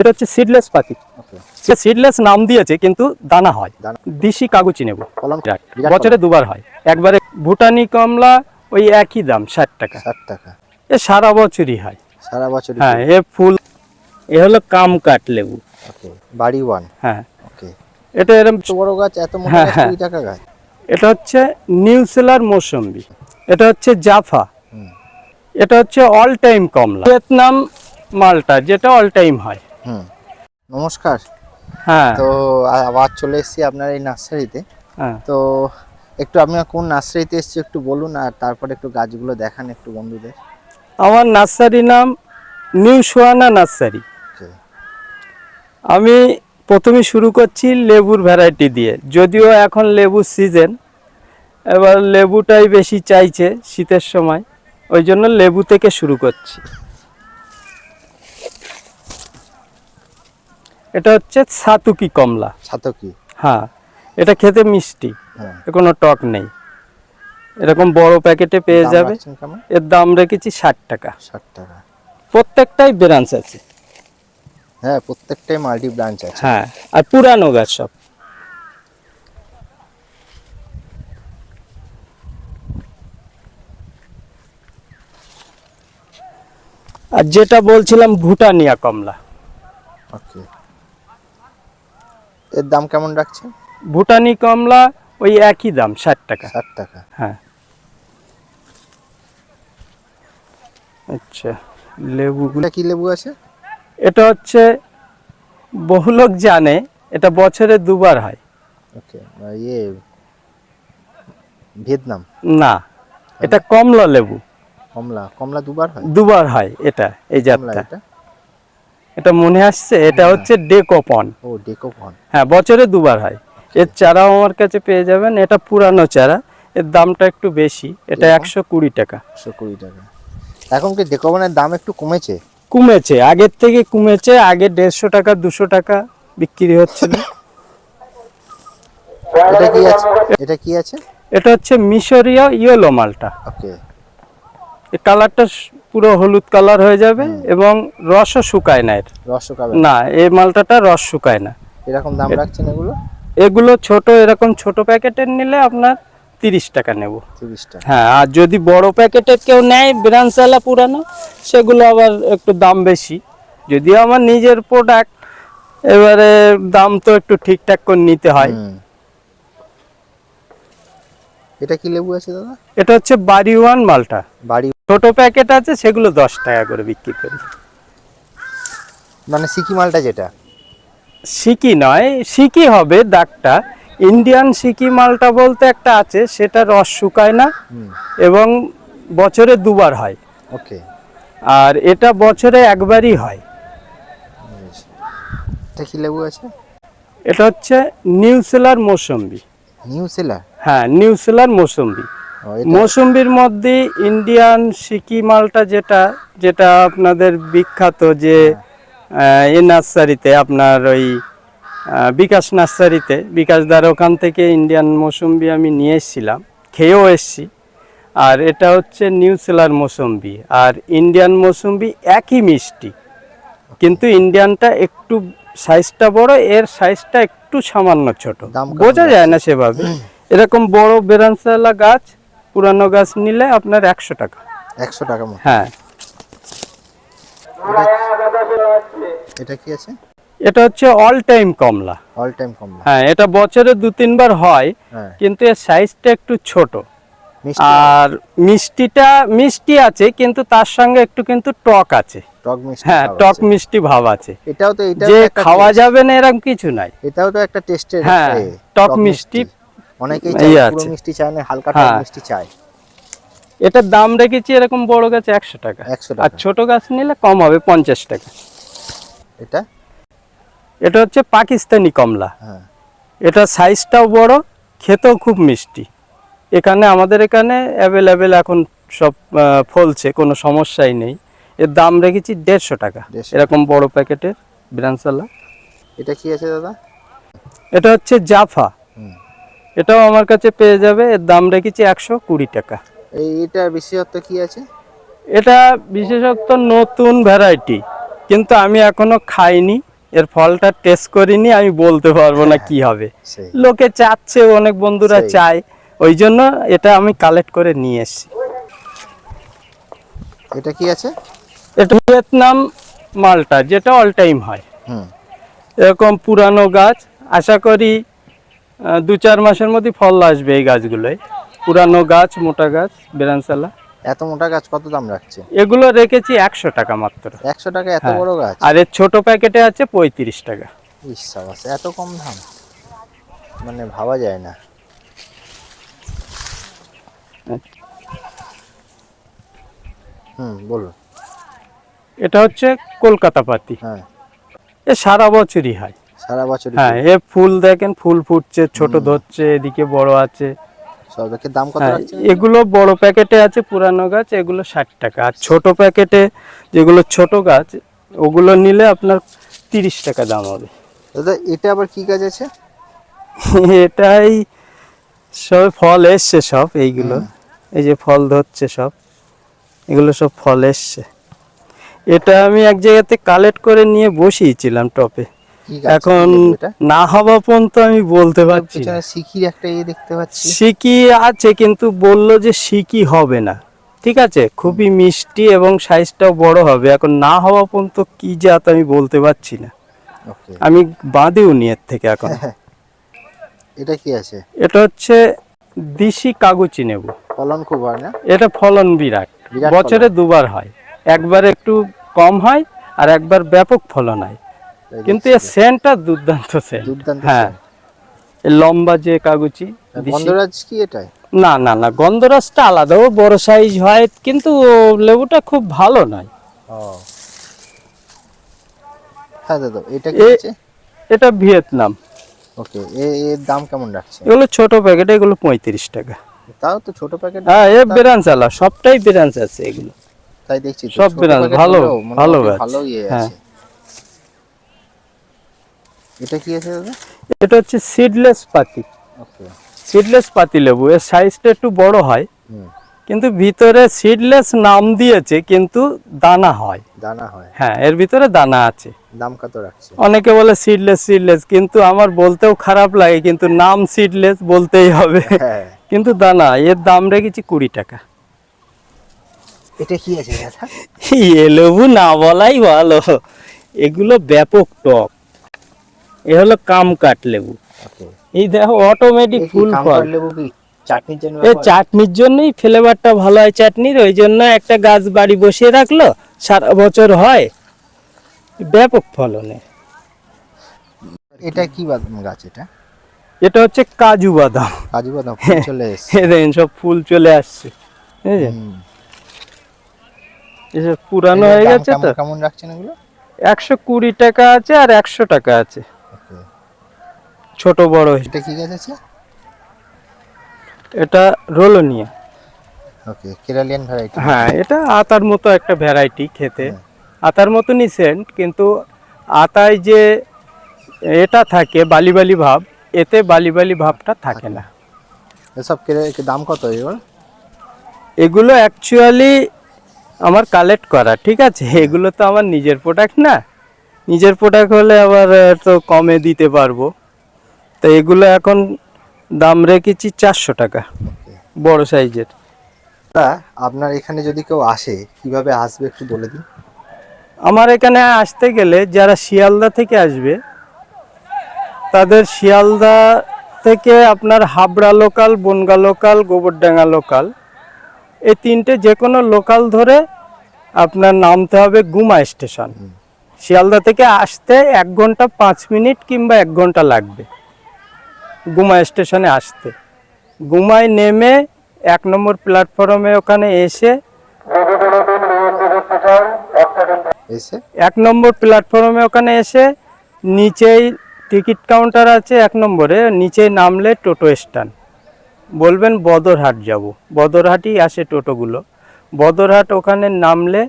এটা হচ্ছে সিডলেস পাখি। সে সিডলেস নাম দিয়েছে কিন্তু দানা হয়। দিশি কাগজি নেব। বছরে দুবার হয়। একবারে ভুটানি কমলা ওই একই দাম ষাট টাকা। ষাট টাকা। এ সারা বছরই হয়। সারা বছর হ্যাঁ এ ফুল এ হলো কাম কাট লেবু বাড়ি ওয়ান। হ্যাঁ। এটা এরকম বড় গাছ এত হ্যাঁ, হ্যাঁ। টাকা গাছ। এটা হচ্ছে নিউসেলার মৌসম্বি। এটা হচ্ছে জাফা। এটা হচ্ছে অল টাইম কমলা। ভিয়েতনাম মালটা যেটা অল টাইম হয়। হুম। নমস্কার। হ্যাঁ। তো আবার চলে এসেছি আপনার এই নার্সারিতে। হ্যাঁ। তো একটু আপনার কোন নার্সারিতে এসেছি একটু বলুন আর তারপরে একটু গাছগুলো দেখান একটু বন্ধুদের। আমার নার্সারি নাম নিউ সোয়ানা নার্সারি। আমি প্রথমে শুরু করছি লেবুর ভ্যারাইটি দিয়ে। যদিও এখন লেবুর সিজন এবার লেবুটাই বেশি চাইছে শীতের সময়। ওই জন্য লেবু থেকে শুরু করছি। এটা হচ্ছে সাতুকি কমলা। ছাতকি হ্যাঁ এটা খেতে মিষ্টি। হ্যাঁ। কোনো টক নেই। এরকম বড় প্যাকেটে পেয়ে যাবে। এর দাম রেখেছি ষাট টাকা। ষাট টাকা। প্রত্যেকটাই ব্রাঞ্চ আছে। হ্যাঁ প্রত্যেকটাই মাল্টি ব্রাঞ্চ আছে। হ্যাঁ আর পুরানো গাছ সব। আর যেটা বলছিলাম ভুটানিয়া কমলা। ওকে। এর দাম কেমন রাখছেন ভুটানি কমলা ওই একই দাম ষাট টাকা। ষাট টাকা। হ্যাঁ। আচ্ছা লেবুগুলো। কি লেবু আছে? এটা হচ্ছে বহু লোক জানে এটা বছরে দুবার হয়। ওকে ইয়ে ভিয়েতনাম? না এটা কমলা লেবু। কমলা কমলা দুবার হয়? দুবার হয় এটা এই জাতটা। এটা মনে আসছে এটা হচ্ছে ডেকোপন ও ডেকোপন হ্যাঁ বছরে দুবার হয়। এর চারাও আমার কাছে পেয়ে যাবেন এটা পুরানো চারা এর দামটা একটু বেশি এটা একশো কুড়ি টাকা। একশো কুড়ি টাকা। এখন কি ডেকোপনের দাম একটু কমেছে? কমেছে আগের থেকে কমেছে আগে দেড়শো টাকা দুশো টাকা বিক্রি হচ্ছিল। এটা কি আছে? এটা কি আছে? এটা হচ্ছে মিশরীয় ইয়েলো মালটা। ওকে। এই কালারটা পুরো হলুদ কালার হয়ে যাবে এবং রসও শুকায় না এর। রসকাবে না? এই মালটাটা রস শুকায় না। এরকম দাম রাখছেন এগুলো? এগুলো ছোট এরকম ছোট প্যাকেটের নিলে আপনার তিরিশ টাকা নেব। তিরিশ টাকা। হ্যাঁ আর যদি বড় প্যাকেটের কেউ নেয় ব্রাঞ্চালা পুরানো সেগুলো আবার একটু দাম বেশি। যদিও আমার নিজের প্রোডাক্ট এবারে দাম তো একটু ঠিকঠাক করে নিতে হয়। এটা কি লেবু আছে দাদা? এটা হচ্ছে বাড়ি ওয়ান মালটা। বাড়ি ছোট প্যাকেট আছে সেগুলো দশ টাকা করে বিক্রি করি। মানে সিকি মালটা যেটা? সিকি নয় সিকি হবে দাগটা। ইন্ডিয়ান সিকি মালটা বলতে একটা আছে সেটা রস শুকায় না এবং বছরে দুবার হয়। ওকে। আর এটা বছরে একবারই হয়। এটা কি লেবু আছে? এটা হচ্ছে নিউসেলার মৌসম্বি। নিউ সেলার হ্যাঁ নিউসেলার মৌসম্বি। মৌসম্বির মধ্যে ইন্ডিয়ান সিকি মালটা যেটা যেটা আপনাদের বিখ্যাত যে এ নার্সারিতে আপনার ওই বিকাশ নার্সারিতে বিকাশ দ্বার ওখান থেকে ইন্ডিয়ান মৌসম্বি আমি নিয়ে এসেছিলাম খেয়েও এসছি। আর এটা হচ্ছে নিউসেলার মৌসম্বি আর ইন্ডিয়ান মৌসম্বি একই মিষ্টি। কিন্তু ইন্ডিয়ানটা একটু সাইজটা বড় এর সাইজটা একটু সামান্য ছোট। বোঝা যায় না সেভাবে। এরকম বড় বেরানসালা গাছ পুরানো গাছ নিলে আপনার একশো টাকা। একশো টাকা হ্যাঁ। এটা কি আছে? এটা হচ্ছে অল টাইম কমলা। অল টাইম কমলা। হ্যাঁ এটা বছরে দু তিনবার হয় হ্যাঁ। কিন্তু এর সাইজটা একটু ছোট। আর মিষ্টিটা মিষ্টি আছে কিন্তু তার সঙ্গে একটু কিন্তু টক আছে। টক মিষ্টি হ্যাঁ টক মিষ্টি ভাব আছে। এটাও তো এটা যে খাওয়া যাবে না এরকম কিছু নাই। এটাও তো একটা টেস্টের হ্যাঁ, টক মিষ্টি। অনেকেই চায় পুরো মিষ্টি চায় না হালকা হ্যাঁ। মিষ্টি চায়। এটার দাম রেখেছি এরকম বড় গাছে একশো টাকা। একশো আর টাকা। ছোট গাছ নিলে কম হবে পঞ্চাশ টাকা। এটা? এটা হচ্ছে পাকিস্তানি কমলা। হ্যাঁ। এটা সাইজটাও বড় খেতেও খুব মিষ্টি। এখানে আমাদের এখানে অ্যাভেলেবেল এখন সব ফলছে কোনো সমস্যাই নেই। এর দাম রেখেছি দেড়শো টাকা। এরকম বড় প্যাকেটের ব্রাঞ্চালা এটা কি আছে দাদা? এটা হচ্ছে জাফা। এটাও আমার কাছে পেয়ে যাবে। এর দাম রেখেছি একশো কুড়ি টাকা। এই এটা বিশেষত্ব কি আছে? এটা বিশেষত্ব নতুন ভ্যারাইটি কিন্তু আমি এখনও খাইনি। এর ফলটা টেস্ট করিনি আমি বলতে পারব না কি হবে। লোকে চাচ্ছে অনেক বন্ধুরা। চায়। ওই জন্য এটা আমি কালেক্ট করে নিয়ে এসেছি। এটা কি আছে? এটা ভিয়েতনাম মালটা যেটা অল টাইম হয়। এরকম পুরানো গাছ। আশা করি দু চার মাসের মধ্যে ফল আসবে এই গাছগুলোয়। পুরানো গাছ মোটা গাছ বেরানসালা এত মোটা গাছ কত দাম রাখছে? এগুলো রেখেছি একশো টাকা মাত্র। একশো টাকা এত হ্যাঁ। বড় গাছ? আর এর ছোট প্যাকেটে আছে পঁয়ত্রিশ টাকা। ইচ্ছা এত কম দাম? মানে ভাবা যায় না। হুম বলুন। এটা হচ্ছে কলকাতা পাতি। হ্যাঁ। এ সারা বছরই হয়। সারা বছর হ্যাঁ এ ফুল দেখেন ফুল ফুটছে ছোট ধরছে এদিকে বড় আছে। দাম কত হ্যাঁ এগুলো বড় প্যাকেটে আছে পুরানো গাছ এগুলো ষাট টাকা। আর ছোট প্যাকেটে যেগুলো ছোট গাছ ওগুলো নিলে আপনার তিরিশ টাকা দাম হবে। দাদা এটা আবার কি গাছ আছে? এটাই সব ফল এসছে সব এইগুলো। এই যে ফল ধরছে সব এগুলো সব ফল এসছে। এটা আমি এক জায়গাতে কালেক্ট করে নিয়ে বসিয়েছিলাম টপে। এখন না হওয়া পর্যন্ত আমি বলতে পারছি সিকির একটা ইয়ে দেখতে পাচ্ছি। সিকি আছে কিন্তু বলল যে সিকি হবে না। ঠিক আছে? খুবই মিষ্টি এবং সাইজটাও বড় হবে। এখন না হওয়া পর্যন্ত কি জাত আমি বলতে পারছি না। আমি বাঁধিও নি এর থেকে এখন। এটা কি আছে? এটা হচ্ছে দিশি কাগজি নেব। ফলন খুব হয় না? এটা ফলন বিরাট। বছরে দুবার হয়। একবার একটু কম হয় আর একবার ব্যাপক ফলন হয়। কিন্তু এর সেন্টটা দুর্দান্ত সেন্ট দুর্দান্ত হ্যাঁ। এই লম্বা যে দিশি- গন্ধরাজ কি এটাই? না না না গন্ধরসটা আলাদা ও বড় সাইজ হয় কিন্তু লেবুটা খুব ভালো নয়। ও। হ্যাঁ দাদা এটা কি এটা ভিয়েতনাম। ওকে এর দাম কেমন রাখছে? এগুলো ছোট প্যাকেট এগুলো পঁয়ত্রিশ টাকা। তাও তো ছোট প্যাকেট হ্যাঁ এ বেরাঞ্চ আলা সবটাই বেরাঞ্চ আছে এগুলো। তাই দেখছি সব ব্রাঞ্চ, ভালো, ভালো ভালো ইয়ে হ্যাঁ। আছে। এটা কি আছে দাদা? এটা হচ্ছে সিডলেস পাতি। সিডলেস পাতি লেবু। এর সাইজটা একটু বড় হয় কিন্তু ভিতরে সিডলেস নাম দিয়েছে কিন্তু দানা হয়। দানা হয়। হ্যাঁ এর ভিতরে দানা আছে। দাম কত রাখছে? অনেকে বলে সিডলেস সিডলেস কিন্তু আমার বলতেও খারাপ লাগে কিন্তু নাম সিডলেস বলতেই হবে। হ্যাঁ। কিন্তু দানা এর দাম রেখেছি কুড়ি টাকা। এটা কি আছে লেবু না বলাই ভালো। এগুলো ব্যাপক টক। এ হলো কাম কাট লেবু। এই দেখো অটোমেটিক ফুল। ফল লেবু কি? চাটনির জন্য এই চাটনির জন্যই ফ্লেভারটা ভালো হয় চাটনির ওই জন্য একটা গাছ বাড়ি বসিয়ে রাখল সারা বছর হয়। ব্যাপক ফলনে। এটা কি বাদাম গাছ এটা? এটা হচ্ছে কাজু বাদাম। কাজু বাদাম চলে এসছে। দেখেন সব ফুল চলে আসছে। এসব পুরানো হয়ে গেছে তো। কেমন রাখছেন এগুলো? একশো কুড়ি টাকা আছে আর একশো টাকা আছে। ছোট বড় এটা কি গাছ আছে? এটা রোলোনিয়া। ওকে কেরালিয়ান ভ্যারাইটি হ্যাঁ এটা আতার মতো একটা ভ্যারাইটি খেতে। আতার মতনই সেন্ট কিন্তু আতায় যে এটা থাকে বালি বালি ভাব এতে বালি বালি ভাবটা থাকে না। এসব কেরে এর দাম কত এবার এগুলো অ্যাকচুয়ালি আমার কালেক্ট করা ঠিক আছে? এগুলো তো আমার নিজের প্রোডাক্ট না। নিজের প্রোডাক্ট হলে আবার তো কমে দিতে পারব। তো এগুলো এখন দাম রেখেছি চারশো টাকা বড় সাইজের। তা আপনার এখানে যদি কেউ আসে কীভাবে আসবে একটু বলে দিন? আমার এখানে আসতে গেলে যারা শিয়ালদা থেকে আসবে তাদের শিয়ালদা থেকে আপনার Habra local Bongaon local Gobardanga local এই তিনটে যে কোনো লোকাল ধরে আপনার নামতে হবে গুমা স্টেশন। শিয়ালদা থেকে আসতে এক ঘণ্টা পাঁচ মিনিট কিংবা এক ঘণ্টা লাগবে। গুমা স্টেশনে আসতে। গুমায় নেমে এক নম্বর প্ল্যাটফর্মে ওখানে এসে এসে? এক নম্বর প্ল্যাটফর্মে ওখানে এসে নিচেই টিকিট কাউন্টার আছে এক নম্বরে নিচেই নামলে টোটো স্ট্যান্ড। বলবেন বদরহাট যাব। বদরহাটই আসে টোটোগুলো। বদরহাট ওখানে নামলে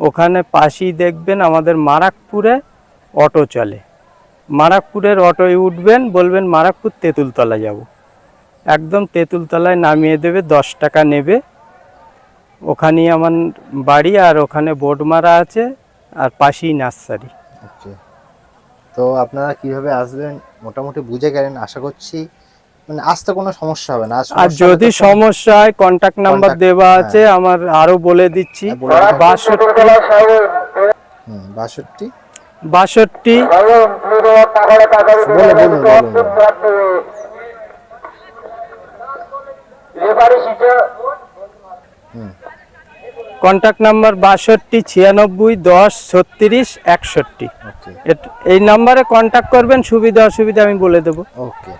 ওখানে পাশেই দেখবেন আমাদের মারাকপুরে অটো চলে। মারাকপুরের অটোয় উঠবেন বলবেন মারাকপুর তেঁতুলতলা যাব। একদম তেঁতুলতলায় নামিয়ে দেবে দশ টাকা নেবে। ওখানেই আমার বাড়ি আর ওখানে বোর্ড মারা আছে আর পাশেই নার্সারি। আচ্ছা। তো আপনারা কীভাবে আসবেন? মোটামুটি বুঝে গেলেন আশা করছি। মানে আসতে কোনো সমস্যা হবে না। আর যদি সমস্যা হয় কন্ট্যাক্ট নাম্বার দেওয়া হ্যাঁ। আছে আমার আরও হ্যাঁ, বলে দিচ্ছি। বাষট্টি। বাষট্টি। কন্ট্যাক্ট নাম্বার বাষট্টি ছিয়ানব্বই দশ ছত্রিশ একষট্টি। এই নাম্বারে কন্ট্যাক্ট করবেন সুবিধা অসুবিধা আমি বলে দেবো। ওকে